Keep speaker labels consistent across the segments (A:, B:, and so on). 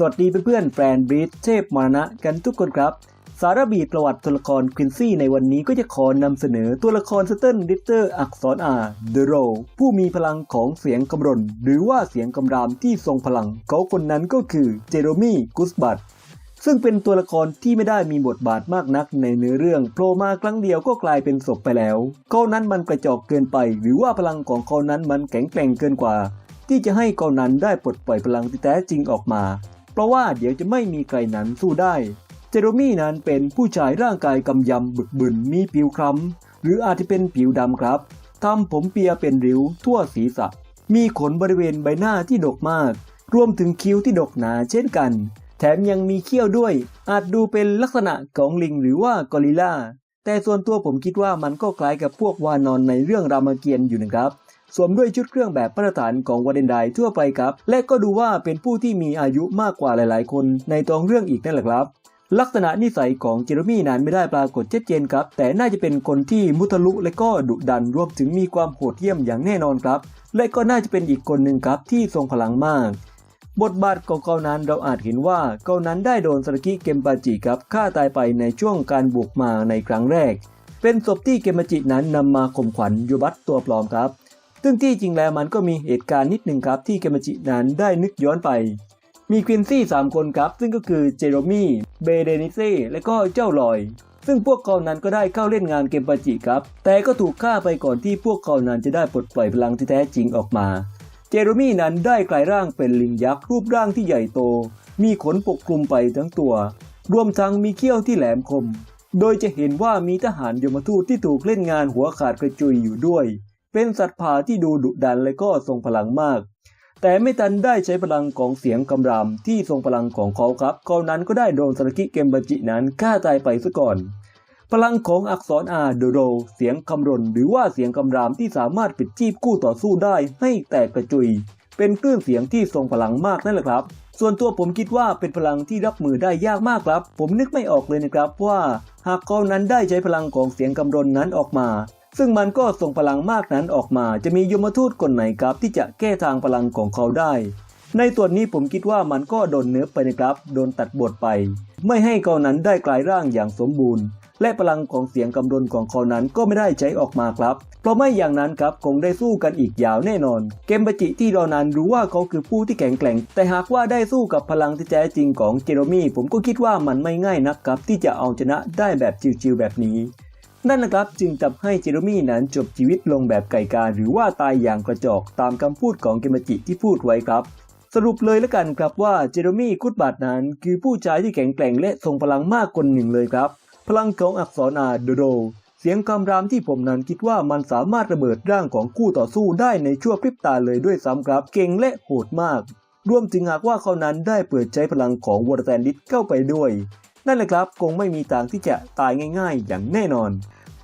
A: สวัสดีเพื่อนๆแฟนบรีดเทพมรณะกันทุกคนครับ สารบีประวัติตัวละครควินซี่ในวันนี้ก็จะขอนำเสนอตัวละครสเติลดิเตอร์อักษรอาเดโรผู้มีพลังของเสียงกำรน หรือว่าเสียงกำรามที่ทรงพลังเขาคนนั้นก็คือเจโรมีกุสบัตซึ่งเป็นตัวละครที่ไม่ได้มีบทบาทมากนักในเนื้อเรื่องโผล่มาครั้งเดียวก็กลายเป็นศพไปแล้วเขานั้นมันกระจอกเกินไป หรือว่าพลังของเขานั้นมันแข็งแกร่งเกินกว่า ที่จะให้เขานั้นได้ปลดปล่อยพลังที่แท้จริงออกมา ราะว่าเดี๋ยวจะไม่มีใครนั้นสู้ได้ เจโรมี่นั้นเป็นผู้ชายร่างกายกำยำบึกบึนมีผิวคล้ำหรืออาจจะเป็นผิวดำครับทำผมเปียเป็นริ้วทั่วศีรษะ มีขนบริเวณใบหน้าที่ดกมาก รวมถึงคิ้วที่ดกหนาเช่นกัน แถมยังมีเขี้ยวด้วย อาจดูเป็นลักษณะของลิงหรือว่ากอริลลาแต่ส่วนตัวผมคิดว่ามันก็คล้ายกับพวกวานอนในเรื่องรามเกียรติ์อยู่นะครับ สวมด้วยชุดเครื่องแบบมาตรฐานของวาเดนไดทั่วไปครับ และก็ดูว่าเป็นผู้ที่มีอายุมากกว่าหลาย ๆ คนในตองเรื่องอีกนั่นแหละครับ ลักษณะนิสัยของเจอร์มี่นั้นไม่ได้ปรากฏชัดเจนครับ แต่น่าจะเป็นคนที่มุทะลุและก็ดุดันรวมถึงมีความโหดเหี้ยมอย่างแน่นอนครับ และก็น่าจะเป็นอีกคนหนึ่งครับที่ทรงพลังมากบทบาทของเขานั้นเราอาจเห็นว่าเขานั้นได้โดนสรกิเกมปาจิครับฆ่าตายไปในช่วงการบุกมาในครั้งแรก เป็นศพที่เกมปาจินั้นนำมาข่มขวัญยูบัตตัวปลอมครับ ซึ่งที่จริงแล้วมันก็มีเหตุการณ์นิดหนึ่งครับที่เกมจินั้นได้นึกย้อนไป มีควินซี่ 3 คนครับ ซึ่งก็คือเจโรมี่เบเดนิเซ่และก็เจ้าลอย ซึ่งพวกเขานั้นก็ได้เข้าเล่นงานเกมปาจิครับ แต่ก็ถูกฆ่าไปก่อนที่พวกเขานั้นจะได้ปลดปล่อยพลังที่แท้จริงออกมา เจโรมี่นั้นได้กลายร่างเป็นลิงยักษ์รูปร่างที่ใหญ่โต มีขนปกคลุมไปทั้งตัว รวมทั้งมีเขี้ยวที่แหลมคม โดยจะเห็นว่ามีทหารยมทูตที่ถูกเล่นงานหัวขาดกระจุยอยู่ด้วย เป็นสัตว์ป่าที่ดูดุดันและก็ทรงพลังมาก แต่ไม่ทันได้ใช้พลังของเสียงกำรามที่ทรงพลังของเขาครับเขานั้นก็ได้โดนสรกิเกมบัจินั้นฆ่าตายไปซะก่อน พลังของอักษรอาเดโร เสียงคำรนหรือว่าเสียงคำรามที่สามารถปิดจีบคู่ต่อสู้ได้ให้แตกกระจุย เป็นคลื่นเสียงที่ทรงพลังมากนั่นแหละครับส่วนตัวผมคิดว่าเป็นพลังที่รับมือได้ยากมากครับ ผมนึกไม่ออกเลยนะครับว่า หากเขานั้นได้ใช้พลังของเสียงคำรนนั้นออกมา ซึ่งมันก็ส่งพลังมากนั้นออกมาจะมียมทูตคนไหนครับ ที่จะแก้ทางพลังของเขาได้ ในส่วนนี้ผมคิดว่ามันก็โดนเนื้อไปนะครับ โดนตัดบทไป ไม่ให้เขานั้นได้กลายร่างอย่างสมบูรณ์ และพลังของเสียงกำรนของเขานั้นก็ไม่ได้ใช้ออกมาครับ เพราะไม่อย่างนั้นครับคงได้สู้กันอีกยาวแน่นอน เกมบจิที่เรานั้นรู้ว่าเขาคือผู้ที่แข็งแกร่ง แต่หากว่าได้สู้กับพลังที่แท้จริงของเจโรมี่ผมก็คิดว่ามันไม่ง่ายนักครับที่จะเอาชนะได้แบบชิวๆแบบนี้ นั่นนะครับจึงทำให้เจโรมี่นั้นจบชีวิตลงแบบไก่กาหรือว่าตายอย่างกระจอกตามคำพูดของเกมจิที่พูดไว้ครับ สรุปเลยแล้วกันครับว่าเจโรมี่กุดบาทนั้น คือผู้ชายที่แข็งแกร่งและทรงพลังมากคนหนึ่งเลยครับ พลังของอักษรอาโดโดเสียงคำรามที่ผมนั้นคิดว่ามันสามารถระเบิดร่างของคู่ต่อสู้ได้ในชั่วพริบตาเลยด้วยซ้ำครับ เก่งและโหดมาก รวมถึงหากว่าเขานั้นได้เปิดใช้พลังของวอร์แตนดิสเข้าไปด้วย นั่นแหละครับคงไม่มีทางที่จะตายง่าย ๆ อย่างแน่นอน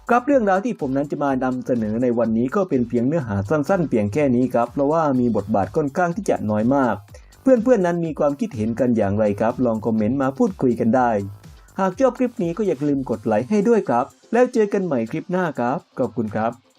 A: ครับเรื่องราวที่ผมนั้นจะมานำเสนอในวันนี้ก็เป็นเพียงเนื้อหาสั้นๆ เพียงแค่นี้ครับเพราะว่ามีบทบาทค่อนข้างที่จะน้อยมาก เพื่อนๆนั้นมีความคิดเห็นกันอย่างไรครับ ลองคอมเมนต์มาพูดคุยกันได้ หากชอบคลิปนี้ก็อย่าลืมกดไลค์ให้ด้วยครับ แล้วเจอกันใหม่คลิปหน้าครับขอบคุณครับ